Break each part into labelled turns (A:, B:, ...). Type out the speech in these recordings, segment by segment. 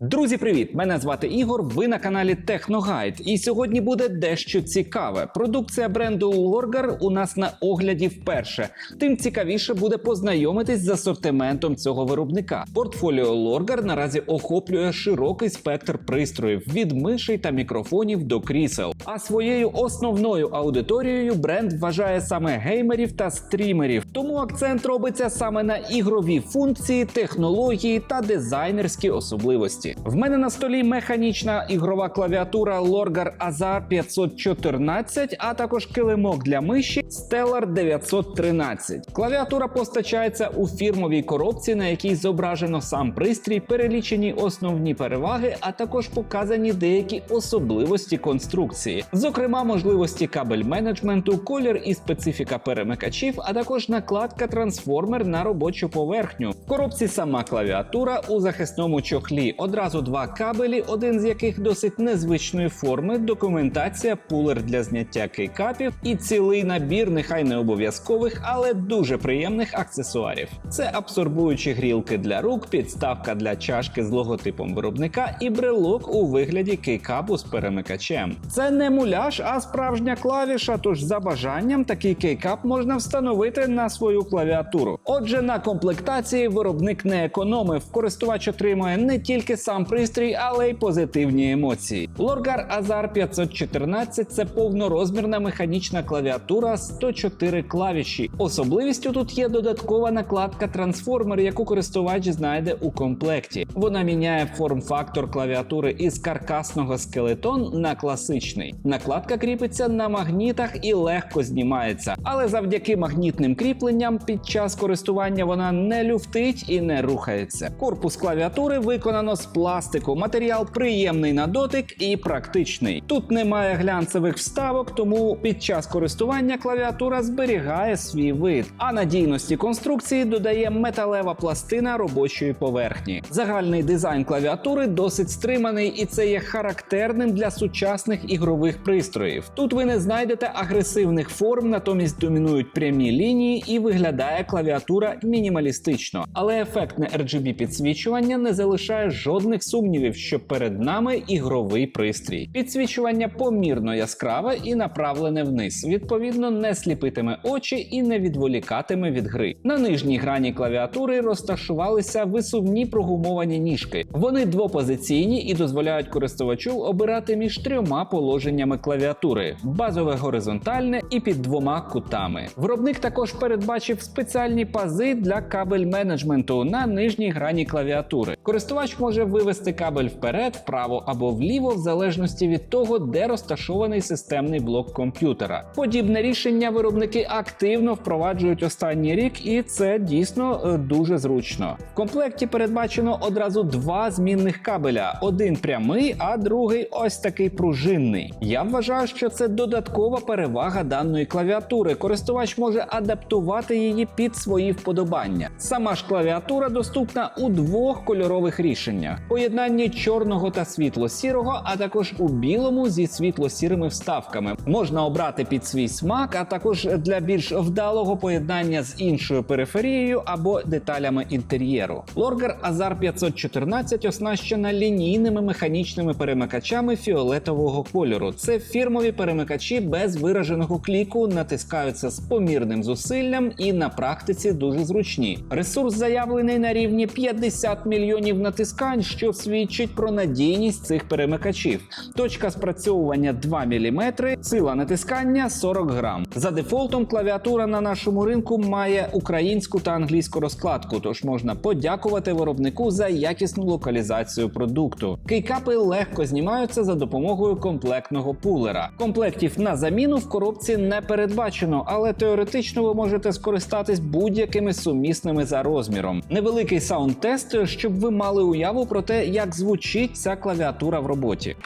A: Друзі, привіт! Мене звати Ігор. Ви на каналі Техногайд. І сьогодні буде дещо цікаве. Продукція бренду Lorgar у нас на огляді вперше. Тим цікавіше буде познайомитись з асортиментом цього виробника. Портфоліо Lorgar наразі охоплює широкий спектр пристроїв від мишей та мікрофонів до крісел. А своєю основною аудиторією бренд вважає саме геймерів та стрімерів. Тому акцент робиться саме на ігрові функції, технології та дизайнерські особливості. В мене на столі механічна ігрова клавіатура Lorgar Azar 514, а також килимок для миші Stellar 913. Клавіатура постачається у фірмовій коробці, на якій зображено сам пристрій, перелічені основні переваги, а також показані деякі особливості конструкції, зокрема можливості кабель менеджменту, колір і специфіка перемикачів, а також накладка трансформер на робочу поверхню. В коробці сама клавіатура у захисному чохлі. Одразу два кабелі, один з яких досить незвичної форми, документація, пулер для зняття кейкапів і цілий набір, нехай не обов'язкових, але дуже приємних аксесуарів. Це абсорбуючі грілки для рук, підставка для чашки з логотипом виробника і брелок у вигляді кейкапу з перемикачем. Це не муляж, а справжня клавіша. Тож за бажанням такий кейкап можна встановити на свою клавіатуру. Отже, на комплектації виробник не економив. Користувач отримує не тільки сам пристрій, але й позитивні емоції. Lorgar Azar 514 це повнорозмірна механічна клавіатура 104 клавіші. Особливістю тут є додаткова накладка трансформер, яку користувач знайде у комплекті. Вона міняє форм-фактор клавіатури із каркасного скелетон на класичний. Накладка кріпиться на магнітах і легко знімається, але завдяки магнітним кріпленням під час користування вона не люфтить і не рухається. Корпус клавіатури виконано з пластику. Матеріал приємний на дотик і практичний. Тут немає глянцевих вставок, тому під час користування клавіатура зберігає свій вид. А надійності конструкції додає металева пластина робочої поверхні. Загальний дизайн клавіатури досить стриманий, і це є характерним для сучасних ігрових пристроїв. Тут ви не знайдете агресивних форм, натомість домінують прямі лінії і виглядає клавіатура мінімалістично. Але ефектне RGB підсвічування не залишає жодних сумнівів, що перед нами ігровий пристрій. Підсвічування помірно яскраве і направлене вниз. Відповідно, не сліпитиме очі і не відволікатиме від гри. На нижній грані клавіатури розташувалися висувні прогумовані ніжки. Вони двопозиційні і дозволяють користувачу обирати між трьома положеннями клавіатури: базове горизонтальне і під двома кутами. Виробник також передбачив спеціальні пази для кабель менеджменту на нижній грані клавіатури. Користувач може вивести кабель вперед, вправо або вліво, в залежності від того, де розташований системний блок комп'ютера. Подібне рішення виробники активно впроваджують останній рік, і це дійсно е, дуже зручно. В комплекті передбачено одразу два змінних кабеля: один прямий, а другий ось такий пружинний. Я вважаю, що це додаткова перевага даної клавіатури. Користувач може адаптувати її під свої вподобання. Сама ж клавіатура доступна у двох кольорових рішеннях: поєднанні чорного та світло-сірого, а також у білому зі світло-сірими вставками. Можна обрати під свій смак, а також для більш вдалого поєднання з іншою периферією або деталями інтер'єру. Lorgar Azar 514 оснащена лінійними механічними перемикачами фіолетового кольору. Це фірмові перемикачі без вираженого кліку, натискаються з помірним зусиллям і на практиці дуже зручні. Ресурс заявлений на рівні 50 мільйонів натискань, що свідчить про надійність цих перемикачів. Точка спрацьовування 2 мм, сила натискання 40 грам. За дефолтом клавіатура на нашому ринку має українську та англійську розкладку, тож можна подякувати виробнику за якісну локалізацію продукту. Кейкапи легко знімаються за допомогою комплектного пулера. Комплектів на заміну в коробці не передбачено, але теоретично ви можете скористатись будь-якими сумісними за розміром. Невеликий саунд-тест, щоб ви мали уяву про те, як звучить ця клавіатура в роботі.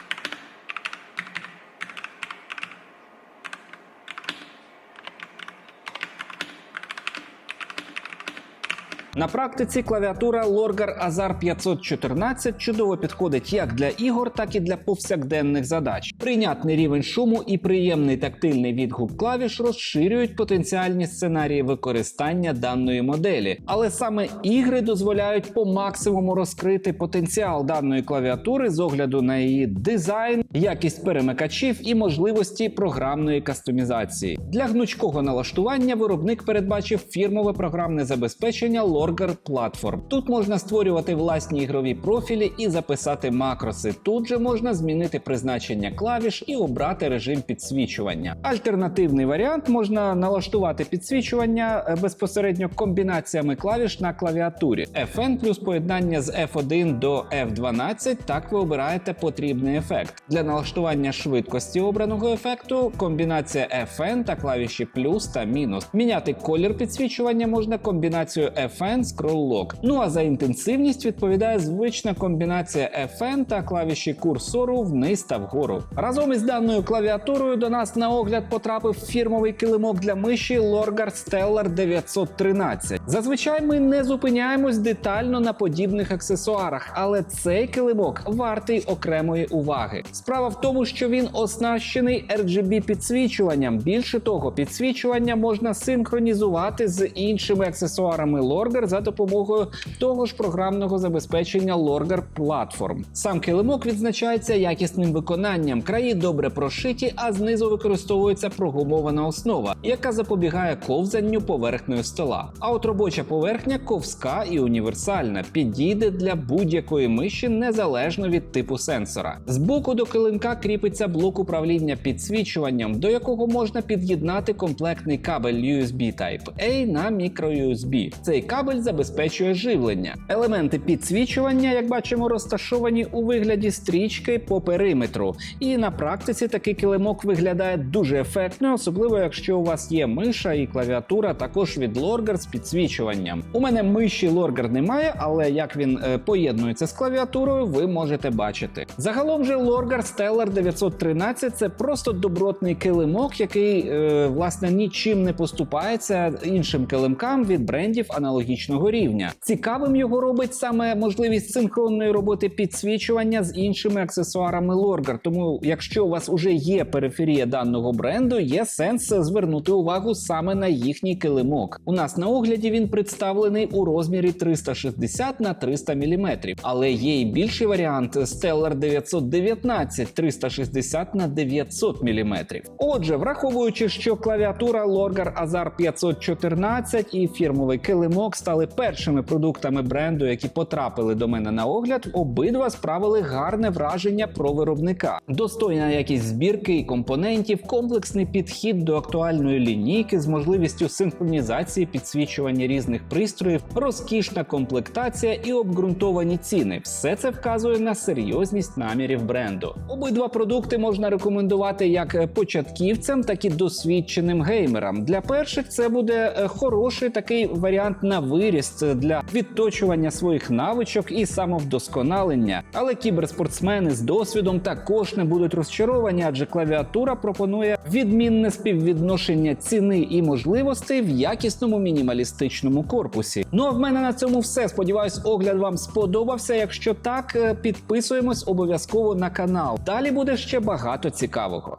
A: На практиці клавіатура Lorgar Azar 514 чудово підходить як для ігор, так і для повсякденних задач. Прийнятний рівень шуму і приємний тактильний відгук клавіш розширюють потенціальні сценарії використання даної моделі, але саме ігри дозволяють по максимуму розкрити потенціал даної клавіатури з огляду на її дизайн, якість перемикачів і можливості програмної кастомізації. Для гнучкого налаштування виробник передбачив фірмове програмне забезпечення Lorgar Platform. Тут можна створювати власні ігрові профілі і записати макроси. Тут же можна змінити призначення клавіш і обрати режим підсвічування. Альтернативний варіант можна налаштувати підсвічування е, безпосередньо комбінаціями клавіш на клавіатурі. FN плюс поєднання з F1 до F12, так ви обираєте потрібний ефект. Для налаштування швидкості обраного ефекту комбінація FN та клавіші плюс та мінус. Міняти колір підсвічування можна комбінацією FN Scroll Lock. Ну а за інтенсивність відповідає звична комбінація FN та клавіші курсору вниз та вгору. Разом із даною клавіатурою до нас на огляд потрапив фірмовий килимок для миші Lorgar Stellar 913. Зазвичай ми не зупиняємось детально на подібних аксесуарах, але цей килимок вартий окремої уваги. Справа в тому, що він оснащений RGB підсвічуванням. Більше того, підсвічування можна синхронізувати з іншими аксесуарами Lorgar за допомогою того ж програмного забезпечення Lorgar Platform. Сам килимок відзначається якісним виконанням. Краї добре прошиті, а знизу використовується прогумована основа, яка запобігає ковзанню поверхнею стола. А от робоча поверхня ковська і універсальна, підійде для будь-якої миші незалежно від типу сенсора. Збоку до килимка кріпиться блок управління підсвічуванням, до якого можна під'єднати комплектний кабель USB Type-A на microUSB. Цей кабель забезпечує живлення. Елементи підсвічування, як бачимо, розташовані у вигляді стрічки по периметру. І на практиці такий килимок виглядає дуже ефектно, особливо якщо у вас є миша і клавіатура також від Lorgar з підсвічуванням. У мене миші Lorgar немає, але як він е, поєднується з клавіатурою, ви можете бачити. Загалом же Lorgar Stellar 913 це просто добротний килимок, який е, власне нічим не поступається іншим килимкам від брендів аналогічного рівня. Цікавим його робить саме можливість синхронної роботи підсвічування з іншими аксесуарами Lorgar. Тому, якщо у вас уже є периферія даного бренду, є сенс звернути увагу саме на їхній килимок. У нас на огляді він представлений у розмірі 360 на 300 мм, але є і більший варіант Stellar 919 360 на 900 мм. Отже, враховуючи, що клавіатура Lorgar Azar 514 і фірмовий килимок стали першими продуктами бренду, які потрапили до мене на огляд, обидва справили гарне враження про виробника. Достойна якість збірки і компонентів, комплексний підхід до актуальної лінійки з можливістю синхронізації підсвічування різних пристроїв, розкішна комплектація і обґрунтовані ціни. Все це вказує на серйозність намірів бренду. Обидва продукти можна рекомендувати як початківцям, так і досвідченим геймерам. Для перших це буде е, хороший такий варіант на виріст для відточування своїх навичок і самовдосконалення. Але кіберспортсмени з досвідом також не будуть розчаровані, адже клавіатура пропонує відмінне співвідношення ціни і можливостей в якісному мінімалістичному корпусі. Ну а в мене на цьому все. Сподіваюсь, огляд вам сподобався. Якщо так, е, підписуємось обов'язково на канал. Далі буде ще багато цікавого.